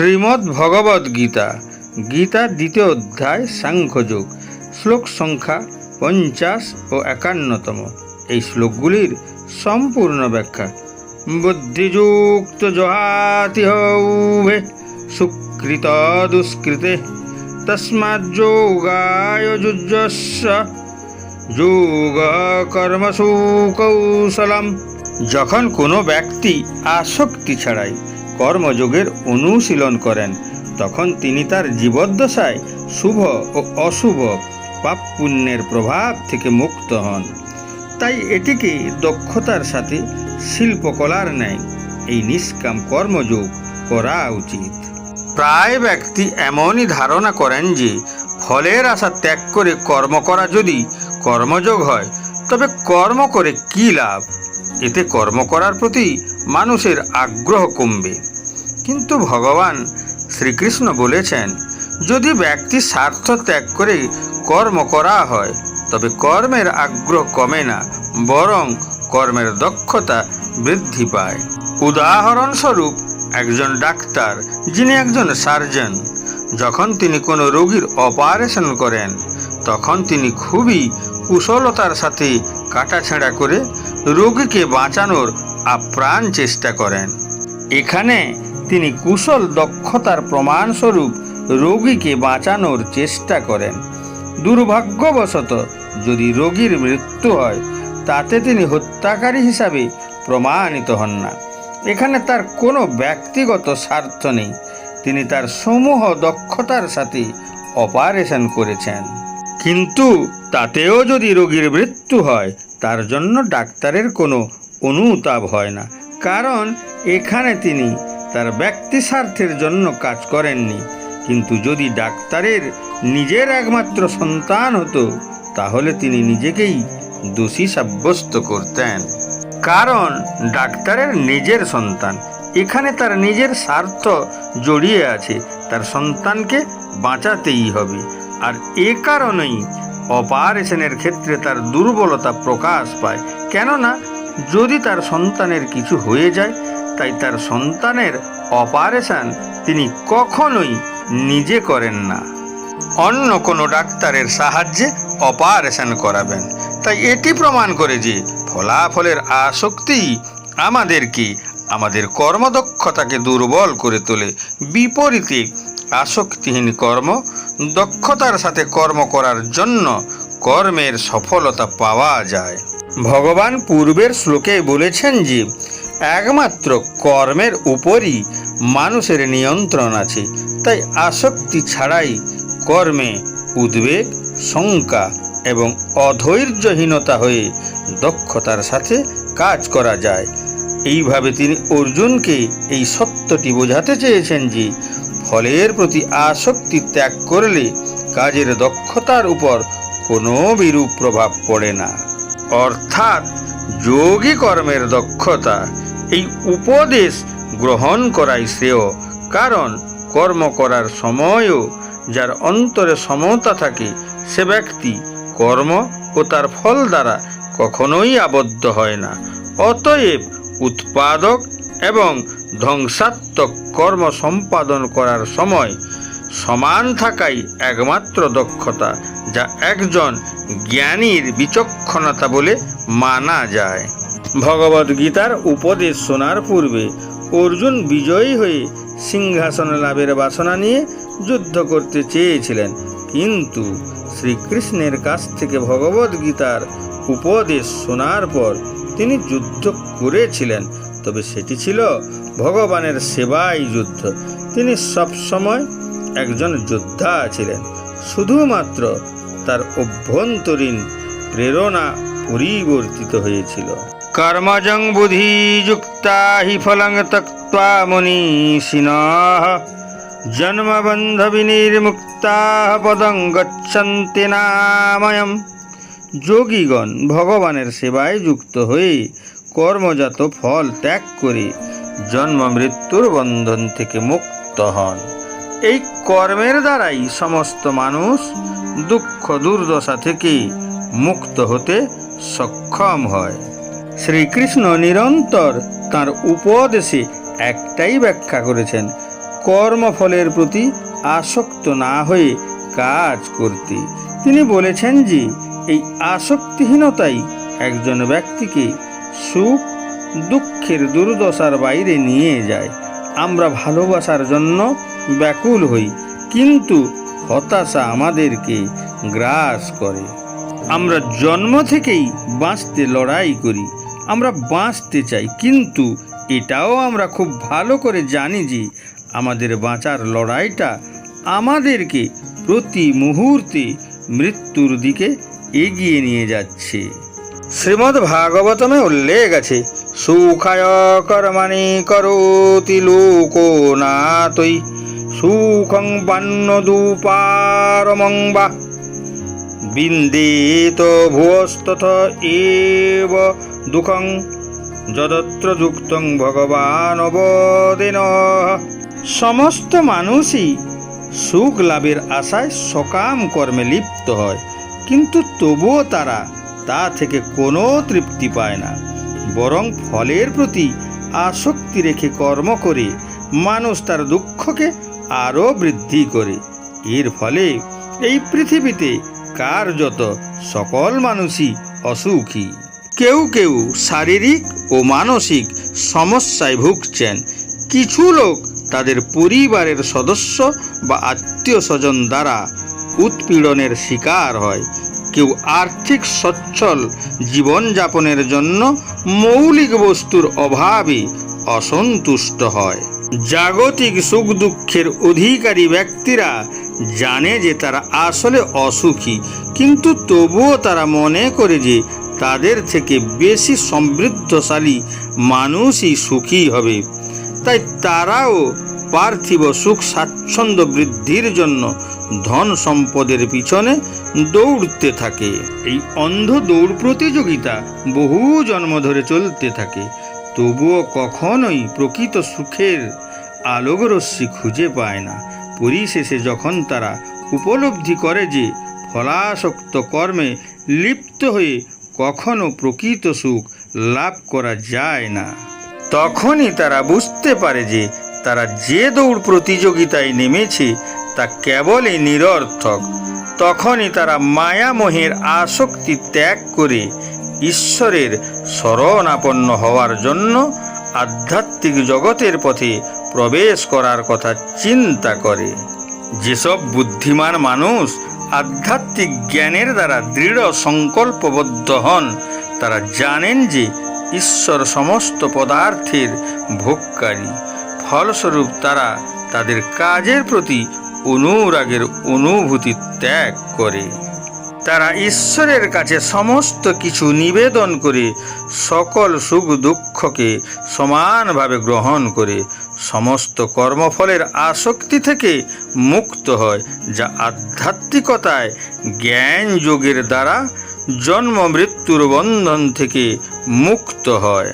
শ্রীমদ্ ভগবদ গীতা গীতার দ্বিতীয় অধ্যায় সাংখ্যযোগ শ্লোক সংখ্যা পঞ্চাশ ও একান্নতম। এই শ্লোকগুলির সম্পূর্ণ ব্যাখ্যা। বুদ্ধিযুক্ত জহাতি হৌভে, সুকৃত দুষ্কৃতে যুজস্ব যোগ যখন কোনো ব্যক্তি আসক্তি ছাড়াই কর্মযোগের অনুশীলন করেন। তখন তিনি তার জীবদ্দশায় শুভ ও অশুভ পাপ পুণ্যের প্রভাব থেকে মুক্ত হন। তাই এটিকে দক্ষতার সাথে শিল্পকলার ন্যায় এই নিষ্কাম কর্মযোগ করা উচিত। প্রায় ব্যক্তি এমনই ধারণা করেন যে, ফলের আশা ত্যাগ করে কর্ম করা যদি কর্মযোগ হয়, তবে কর্ম করে কী লাভ? এতে কর্ম করার প্রতি মানুষের আগ্রহ কমবে। কিন্তু ভগবান শ্রীকৃষ্ণ বলেছেন, যদি ব্যক্তি স্বার্থ ত্যাগ করে কর্ম করা হয়, তবে কর্মের আগ্রহ কমে না, বরং কর্মের দক্ষতা বৃদ্ধি পায়। উদাহরণস্বরূপ, একজন ডাক্তার, যিনি একজন সার্জন, যখন তিনি কোনো রোগীর অপারেশন করেন, তখন তিনি খুবই কুশলতার সাথে কাটাছেঁড়া করে রোগীকে বাঁচানোর আপ্রাণ চেষ্টা করেন। এখানে তিনি কুশল দক্ষতার প্রমাণস্বরূপ রোগীকে বাঁচানোর চেষ্টা করেন। দুর্ভাগ্যবশত যদি রোগীর মৃত্যু হয়, তাতে তিনি হত্যাকারী হিসাবে প্রমাণিত হন না। এখানে তার কোনো ব্যক্তিগত স্বার্থ নেই। তিনি তার সমূহ দক্ষতার সাথে অপারেশন করেছেন। কিন্তু তাতেও যদি রোগীর মৃত্যু হয়, তার জন্য ডাক্তারের কোনো অনুতাপ হয় না। কারণ এখানে তিনি তার ব্যক্তি স্বার্থের জন্য কাজ করেননি। কিন্তু যদি ডাক্তারের নিজের একমাত্র সন্তান হতো, তাহলে তিনি নিজেকেই দোষী সাব্যস্ত করতেন। কারণ ডাক্তারের নিজের সন্তান, এখানে তার নিজের স্বার্থ জড়িয়ে আছে, তার সন্তানকে বাঁচাতেই হবে। আর এ কারণেই অপারেশনের ক্ষেত্রে তার দুর্বলতা প্রকাশ পায়। কেননা যদি তার সন্তানের কিছু হয়ে যায়, তাই তার সন্তানের অপারেশন তিনি কখনোই নিজে করেন না। অন্য কোনো ডাক্তারের সাহায্যে অপারেশন করাবেন। তাই এটি প্রমাণ করে যে ফলাফলের আসক্তি আমাদেরকে, আমাদের কর্মদক্ষতাকে দুর্বল করে তোলে। বিপরীতে, আসক্তিহীন কর্ম দক্ষতার সাথে কর্ম করার জন্য কর্মের সফলতা পাওয়া যায়। ভগবান পূর্বের শ্লোকে বলেছেন যে, একমাত্র কর্মের উপরই মানুষের নিয়ন্ত্রণ আছে, তাই আসক্তি ছাড়াই কর্মে উদ্বেগ, শঙ্কা এবং অধৈর্যহীনতা হয়ে দক্ষতার সাথে কাজ করা যায়। এইভাবে তিনি অর্জুনকে এই সত্যটি বোঝাতে চেয়েছেন যে, ফলের প্রতি আসক্তি ত্যাগ করলে কাজের দক্ষতার উপর কোনো বিরূপ প্রভাব পড়ে না। অর্থাৎ যোগী কর্মের দক্ষতা, এই উপদেশ গ্রহণ করাই শ্রেয়। কারণ কর্ম করার সময়ও যার অন্তরে সমতা থাকে, সে ব্যক্তি কর্ম ও তার ফল দ্বারা কখনোই আবদ্ধ হয় না। অতএব উৎপাদক এবং ধ্বংসাত্মক কর্ম সম্পাদন করার সময় সমান থাকাই একমাত্র দক্ষতা। যা একজন জ্ঞানীর বিচক্ষণতা বলে মানা যায়। ভগবদ্গীতার উপদেশ শোনার পূর্বে অর্জুন বিজয়ী হয়ে সিংহাসন লাভের বাসনা নিয়ে যুদ্ধ করতে চেয়েছিলেন। কিন্তু শ্রীকৃষ্ণের কাছ থেকে ভগবদ্গীতার উপদেশ শোনার পর তিনি যুদ্ধ করেছিলেন। তবে সেটি ছিল ভগবানের সেবাই যুদ্ধ। তিনি সবসময় একজন যোদ্ধা ছিলেন। শুধুমাত্র তার অভ্যন্তরীণ প্রেরণা পরিবর্তিত হয়েছিল। কর্মজং বুদ্ধিযুক্তা হি ফলং তক্ত্বা মনীষিণ। জন্মবন্ধ বিনির্মুক্তা পদং গচ্ছন্তি নাময়ম যোগীগণ ভগবানের সেবায় যুক্ত হয়ে কর্মজাত ফল ত্যাগ করে জন্ম মৃত্যুর বন্ধন থেকে মুক্ত হন। এই কর্মের দ্বারাই সমস্ত মানুষ দুঃখ, দুর্দশা থেকে মুক্ত হতে সক্ষম হয়। শ্রীকৃষ্ণ নিরন্তর তার উপদেশে একটাই ব্যাখ্যা করেছেন, কর্মফলের প্রতি আসক্ত না হয়ে কাজ করতে। তিনি বলেছেন যে, এই আসক্তিহীনতাই একজন ব্যক্তিকে সুখ, দুঃখের দুর্দশার বাইরে নিয়ে যায়। আমরা ভালোবাসার জন্য ব্যাকুল হই, কিন্তু হতাশা আমাদেরকে গ্রাস করে। আমরা জন্ম থেকেই বাঁচতে লড়াই করি, আমরা বাঁচতে চাই, কিন্তু এটাও আমরা খুব ভালো করে জানি যে আমাদের বাঁচার লড়াইটা আমাদেরকে প্রতি মুহূর্তে মৃত্যুর দিকে এগিয়ে নিয়ে যাচ্ছে। শ্রীমদ্ ভাগবতমে উল্লেখ আছে, সুখায় কর্মাণি করোতি লোকো নাতই সুখং পান্ন দুপারমং বা বিন্দেত ভুয়স্তথ এব দুঃখং, যদত্র যুক্তং ভগবান অবদিন সমস্ত মানুষই সুখ লাভের আশায় সকাম কর্মে লিপ্ত হয়, কিন্তু তবুও তারা তা থেকে কোনো তৃপ্তি পায় না। বরং ফলের প্রতি আসক্তি রেখে কর্ম করে মানুষ তার দুঃখকে আরও বৃদ্ধি করে। এর ফলে এই পৃথিবীতে কার্যত সকল মানুষই অসুখী। কেউ কেউ শারীরিক ও মানসিক সমস্যায় ভুগছেন। কিছু লোক তাদের পরিবারের সদস্য বা আত্মীয় স্বজন দ্বারা উৎপীড়নের শিকার হয়। কেউ আর্থিক সচ্ছল জীবনযাপনের জন্য মৌলিক বস্তুর অভাবে অসন্তুষ্ট হয়। জাগতিক সুখ দুঃখের অধিকারী ব্যক্তিরা জানে যে তারা আসলে অসুখী, কিন্তু তবুও তারা মনে করে যে তাদের থেকে বেশি সমৃদ্ধশালী মানুষই সুখী হবে। তাই তারাও পার্থিব সুখ স্বাচ্ছন্দ্য বৃদ্ধির জন্য ধন সম্পদের পিছনে দৌড়তে থাকে। এই অন্ধ দৌড় প্রতিযোগিতা বহু জন্ম ধরে চলতে থাকে। তবুও কখনোই প্রকৃত সুখের আলোকরশ্মি খুঁজে পায় না। পরিশেষে যখন তারা উপলব্ধি করে যে ফলাসক্ত কর্মে লিপ্ত হয়ে কখনো প্রকৃত সুখ লাভ করা যায় না, তখনই তারা বুঝতে পারে যে তারা যে দৌড় প্রতিযোগিতায় নেমেছে তা কেবলই নিরর্থক। তখনই তারা মায়ামোহের আসক্তি ত্যাগ করে ঈশ্বরের শরণাপন্ন হওয়ার জন্য আধ্যাত্মিক জগতের পথে প্রবেশ করার কথা চিন্তা করে। যেসব বুদ্ধিমান মানুষ আধ্যাত্মিক জ্ঞানের দ্বারা দৃঢ় সংকল্পবদ্ধ হন, তারা জানেন যে ঈশ্বর সমস্ত পদার্থের ভোগকারী। ফলস্বরূপ তারা তাদের কাজের প্রতি অনুরাগের অনুভূতি ত্যাগ করে। তারা ঈশ্বরের কাছে সমস্ত কিছু নিবেদন করে সকল সুখ দুঃখকে সমানভাবে গ্রহণ করে, সমস্ত কর্মফলের আসক্তি থেকে মুক্ত হয়, যা আধ্যাত্মিকতায় জ্ঞান যোগের দ্বারা জন্ম মৃত্যুর বন্ধন থেকে মুক্ত হয়।